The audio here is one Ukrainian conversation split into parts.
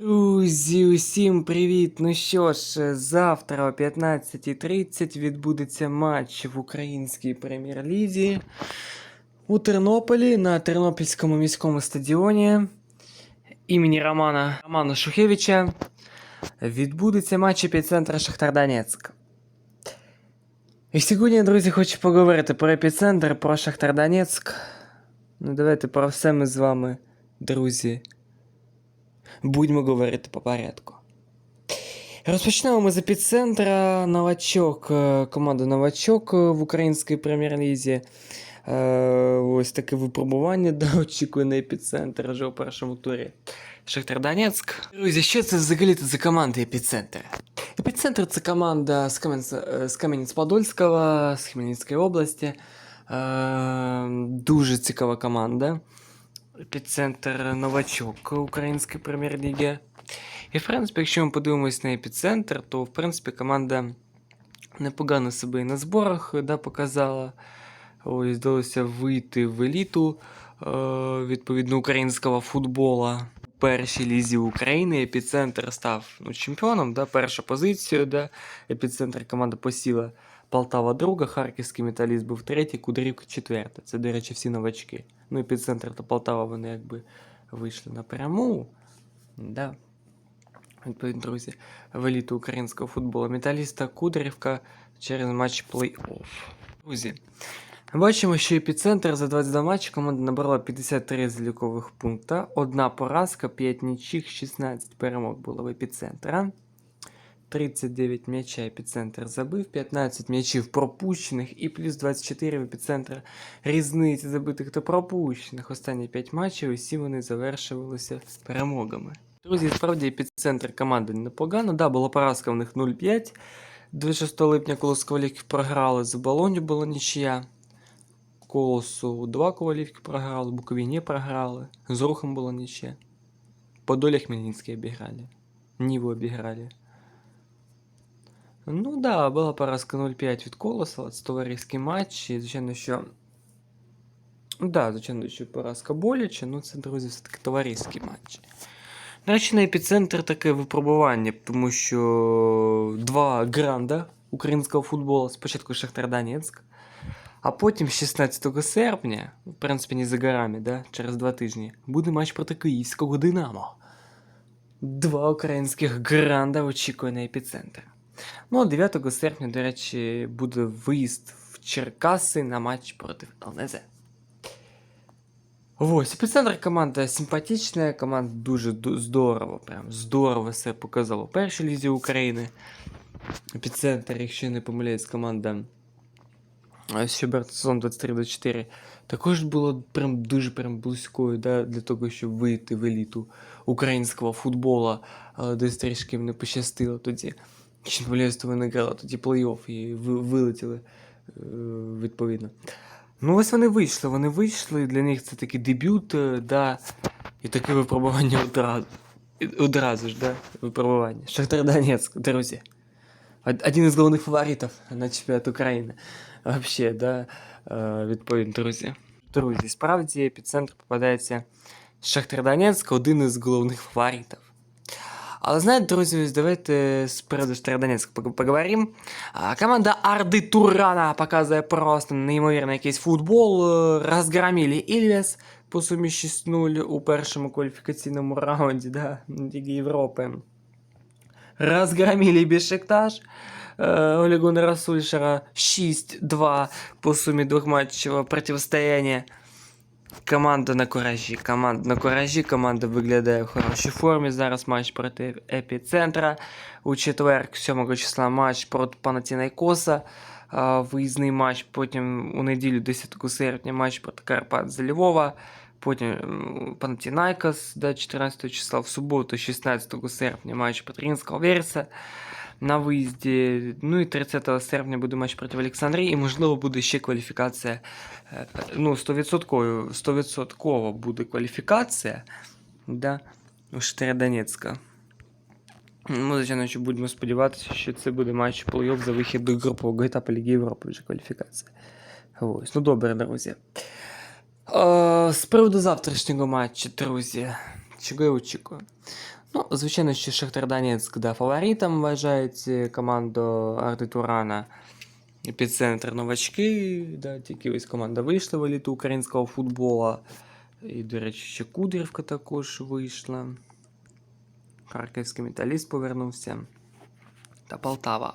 Друзі, усім привіт! Ну що ж, завтра о 15.30 відбудеться матч в українській прем'єр-лізі у Тернополі на Тернопільському міському стадіоні імені Романа Романа Шухевича. Відбудеться матч епіцентра Шахтар Донецьк. І сьогодні, друзі, хочу поговорити про епіцентр, про Шахтар Донецьк. Ну, давайте про все ми з вами, друзі, будемо говорити по порядку. Розпочнемо ми з епіцентра. Новачок, е, команда Новачок в українській прем'єр-лізі. Е, Ось таке випробування да, очікує на епіцентр вже у першому турі. Шахтар Донецьк. Друзі, що це взагалі за команда епіцентр? Епіцентр це команда е, з Кам'янець-Подольського, з Хмельницької області. Дуже цікава команда. Епіцентр новачок української прем'єр-ліги. І, в принципі, якщо ми подивимось на епіцентр, то в принципі команда непогано себе і на зборах да, показала. Ось вдалося вийти в еліту е, відповідно українського футбола. Першій лізі України епіцентр став ну, чемпіоном, да, перша позиція, да, епіцентр команда посіла Полтава друга, Харківський металіст був третій, Кудрівка четверта. Це, до речі, всі новачки. Ну, епіцентр та Полтава вони якби вийшли напряму. Да. Відповідно, друзі, в еліту українського футболу. Металіста Кудрівка через матч плей-офф. Друзі, бачимо, що епіцентр за 22 матчі команда набрала 53 залікових пункта, одна поразка, 5 нічих, 16 перемог було в епіцентра. 39 м'яча епіцентр забив, 15 м'ячів пропущених і плюс 24 в епіцентр різниці забитих та пропущених. Останні 5 матчів усі вони завершувалися перемогами. Друзі, справді епіцентр команди непогано. Да, була поразка в них 0-5. 26 липня колос ковалівки програли, за Болонью була нічия. Колосу 2 ковалівки програли, Буковині програли, з Рухом була нічия. Подолі Хмельницький обіграли. Ніву обіграли. Ну да, була поразка 0-5 від Колоса, це товариський матч. І, звичайно, що. Ну да, звичайно, що поразка боляче, ну це, друзі, все-таки товариський матч. До речі, на епіцентр таке випробування, тому що два гранда українського футболу, спочатку Шахтар Донецьк, а потім 16 серпня, в принципі, не за горами, да, через два тижні, буде матч проти київського Динамо. Два українських гранда очікує на епіцентр. Ну, а 9 серпня, до речі, буде виїзд в Черкаси на матч проти ЛНЗ. Ось, епіцентр команда симпатична, команда дуже ду- здорово, прям здорово все показала у першій лізі України. Епіцентр, якщо не помиляюсь, команда сезон 23-24 також була прям дуже прям близькою да, для того, щоб вийти в еліту українського футболу, але десь трішки не пощастило тоді. Не помиляюсь, то вони грали тоді плей-офф і вилетіли е, відповідно. Ну, ось вони вийшли, вони вийшли, для них це такий дебют, е, да, і таке випробування одразу. Одразу ж, да, випробування. Шахтар Донецьк, друзі. Один із головних фаворитів на чемпіонат України. Вообще, да, е, відповідно, друзі. Друзі, справді епіцентр попадається Шахтар Донецьк, один із головних фаворитів. Але знаєте, друзі, ось давайте з приводу Шахтар-Донецьк пог- поговоримо. А, Команда Орди Турана показує просто неймовірний якийсь футбол. Е, Розгромили Ільвес по сумі 6-0 у першому кваліфікаційному раунді да, Ліги Європи. Розгромили Бешикташ. Е, Олі Гуннера Сульшера 6-2 по сумі двохматчевого протистояння. Команда на куражі. Команда на куражі. Команда виглядає в хорошій формі. Зараз матч проти епіцентра. У четвер, 7 числа, матч проти Панатінайкоса. Виїзний матч. Потім у неділю, 10 серпня, матч проти Карпат за Львова. Потім Панатінайкос до 14 числа в суботу, 16 серпня, матч проти Рінського Верса на виїзді. Ну і 30 серпня буде матч проти Олександрії, і можливо буде ще кваліфікація. е, Ну, 100%, 100% буде кваліфікація. Да, у Штиря Донецька. Ну, звичайно, будемо сподіватися, що це буде матч плей-офф за вихід до групового етапу Ліги Європи вже кваліфікація. Ось, ну добре, друзі. Е, з приводу завтрашнього матчу, друзі, чого я очікую? Ну, звичайно, що Шахтар Донецьк да, фаворитом вважають е, команду Арти Турана. Епіцентр новачки, да, тільки ось команда вийшла в еліту українського футболу. І, до речі, ще Кудрівка також вийшла. Харківський металіст повернувся. Та Полтава.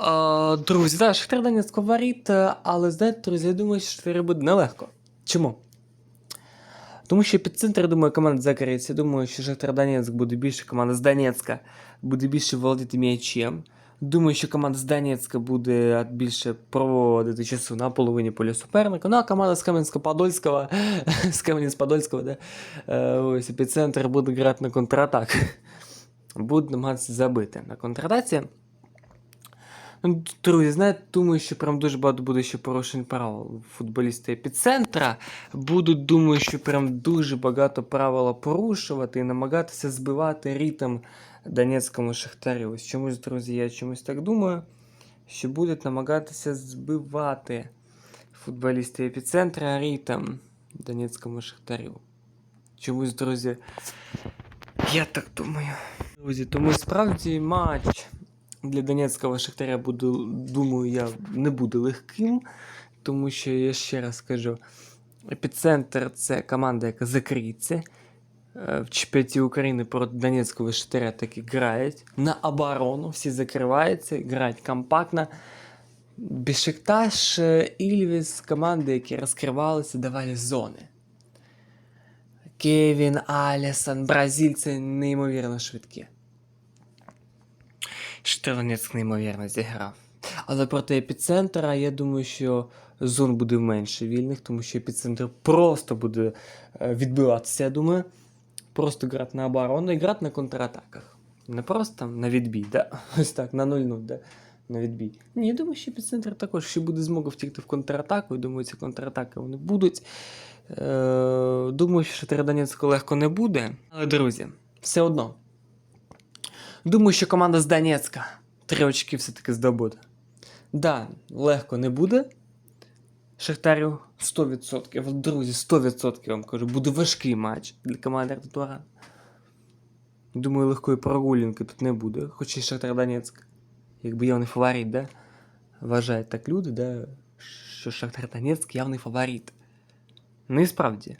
Е, друзі, да, Шахтар Донецьк фаворит, але знаєте, друзі, я думаю, що буде нелегко. Чому? Тому що епіцентр, я думаю, команда закриється. Думаю, що Шахтар Донецьк буде більше, команда з Донецька буде більше володіти м'ячем. Думаю, що команда з Донецька буде більше проводити часу на половині поля суперника. Ну, а команда з Кам'янсько-Подольського, з Кам'янець-Подольського, да, е, ось епіцентр буде грати на контратак. Буде намагатися забити на контратаці. Ну, Друзі, знаєте, думаю, що прям дуже багато буде ще порушень правил футболісти епіцентра. Будуть, думаю, що прям дуже багато правила порушувати і намагатися збивати ритм Донецькому Шахтарю. Ось чомусь, друзі, я чомусь так думаю, що будуть намагатися збивати футболісти епіцентра ритм Донецькому Шахтарю. Чомусь, друзі, я так думаю. Друзі, тому справді матч Для Донецького Шахтаря буде, думаю, я не буде легким, тому що я ще раз скажу: епіцентр це команда, яка закриється. Е, В чемпіонаті України проти Донецького Шахтаря таки грають на оборону, всі закриваються, грають компактно. Бешикташ, е, Ільвіс, команди, які розкривалися, давали зони. Кевін, Алісон, бразильці неймовірно швидкі. Штеланець неймовірно зіграв. Але проти епіцентра, я думаю, що зон буде менше вільних, тому що епіцентр просто буде е, відбиватися, я думаю. Просто грати на оборону і грати на контратаках. Не просто на відбій, да? ось так, на 0-0, да? на відбій. Ні, я думаю, що епіцентр також ще буде змога втікти в контратаку. Я думаю, ці контратаки вони будуть. Е, думаю, що Шахтар легко не буде. Але, друзі, все одно. Думаю, що команда з Донецька три очки все-таки здобуде. Да, легко не буде. Шахтарю 100%. От, Друзі, 100% я вам кажу, буде важкий матч для команди Артура. Думаю, легкої прогулянки тут не буде. Хоч і Шахтар Донецьк. Якби явний фаворит, да? Вважають так люди, да? що Шахтар Донецьк явний фаворит. Ну і справді.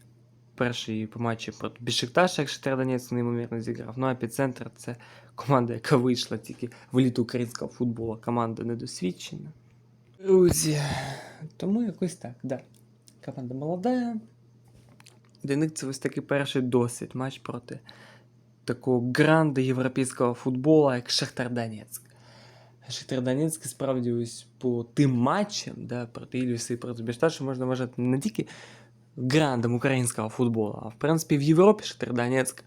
Перший по матчі проти Бішикташа, як Шахтар Донецьк неймовірно зіграв. Ну а епіцентр це команда, яка вийшла тільки в еліту українського футболу. Команда недосвідчена. Друзі, тому якось так, да. Команда молода. Для них це ось такий перший досвід матч проти такого гранду європейського футболу, як Шахтар Донецьк. Шахтар Донецьк справді ось по тим матчам, да, проти Ільвіса і проти Бешташу можна вважати не тільки грандом українського футболу, а в принципі в Європі Шахтар Донецьк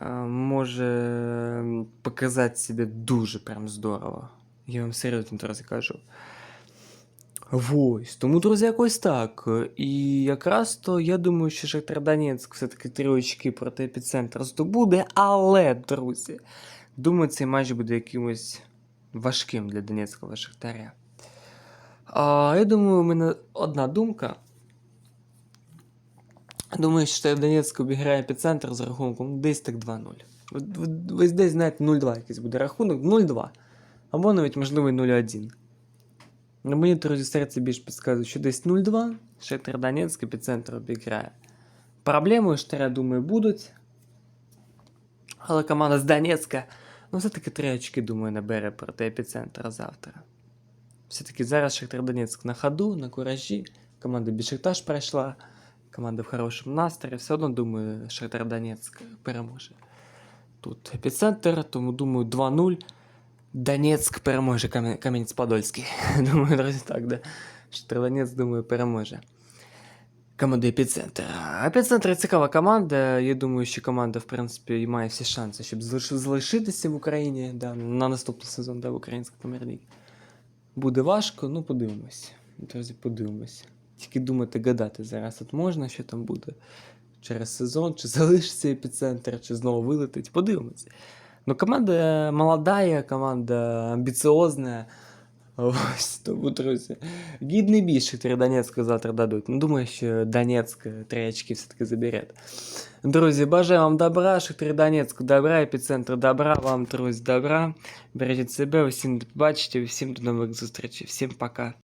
е, може показати себе дуже прям здорово. Я вам серйозно зараз кажу. Ось, тому, друзі, якось так. І якраз то я думаю, що Шахтар Донецьк все-таки три очки проти епіцентра здобуде, але, друзі, думаю, цей матч буде якимось важким для Донецького Шахтаря. А, я думаю, у мене одна думка. Думаю, що Донецьк обіграє епіцентр з рахунком десь так 2-0. От- от- Ось десь, знаєте, 0-2 якийсь буде рахунок, 0-2. Або навіть, можливо, і 0-1. Ну, Мені друзі серце більш підказує, що десь 0-2, Шахтар Донецьк епіцентр обіграє. Проблеми у Штаря, думаю, будуть. Але команда з Донецька, ну все-таки три очки, думаю, набере проти епіцентра завтра. Все-таки зараз Шахтар Донецьк на ходу, на куражі. Команда Бішикташ пройшла. Команда в хорошому настрої. Все одно, думаю, Шахтар Донецьк переможе. Тут епіцентр, тому думаю 2-0. Донецьк переможе Кам'я- Кам'янець-Подольський. Думаю, друзі, так, да. Шахтар Донецьк, думаю, переможе. Команда Епіцентр. Епіцентр цікава команда. Я думаю, що команда, в принципі, має всі шанси, щоб залишитися в Україні да, на наступний сезон да, в українській прем'єр-лігі. Буде важко, ну подивимось. Друзі, подивимось. Тільки думати, гадати зараз от можна, що там буде через сезон, чи залишиться епіцентр, чи знову вилетить. Подивимось. Ну, команда молодая, команда амбициозная. Ось тому, друзі. Гідний бій Шахтар Донецьку завтра дадуть. Ну, думаю, що Донецьк три очки все-таки забере. Друзі, бажаю вам добра, Шахтар Донецьку добра, епіцентр добра, вам, друзі, добра. Бережіть себе, усім до побачення, всім до нових зустрічей. Всім пока.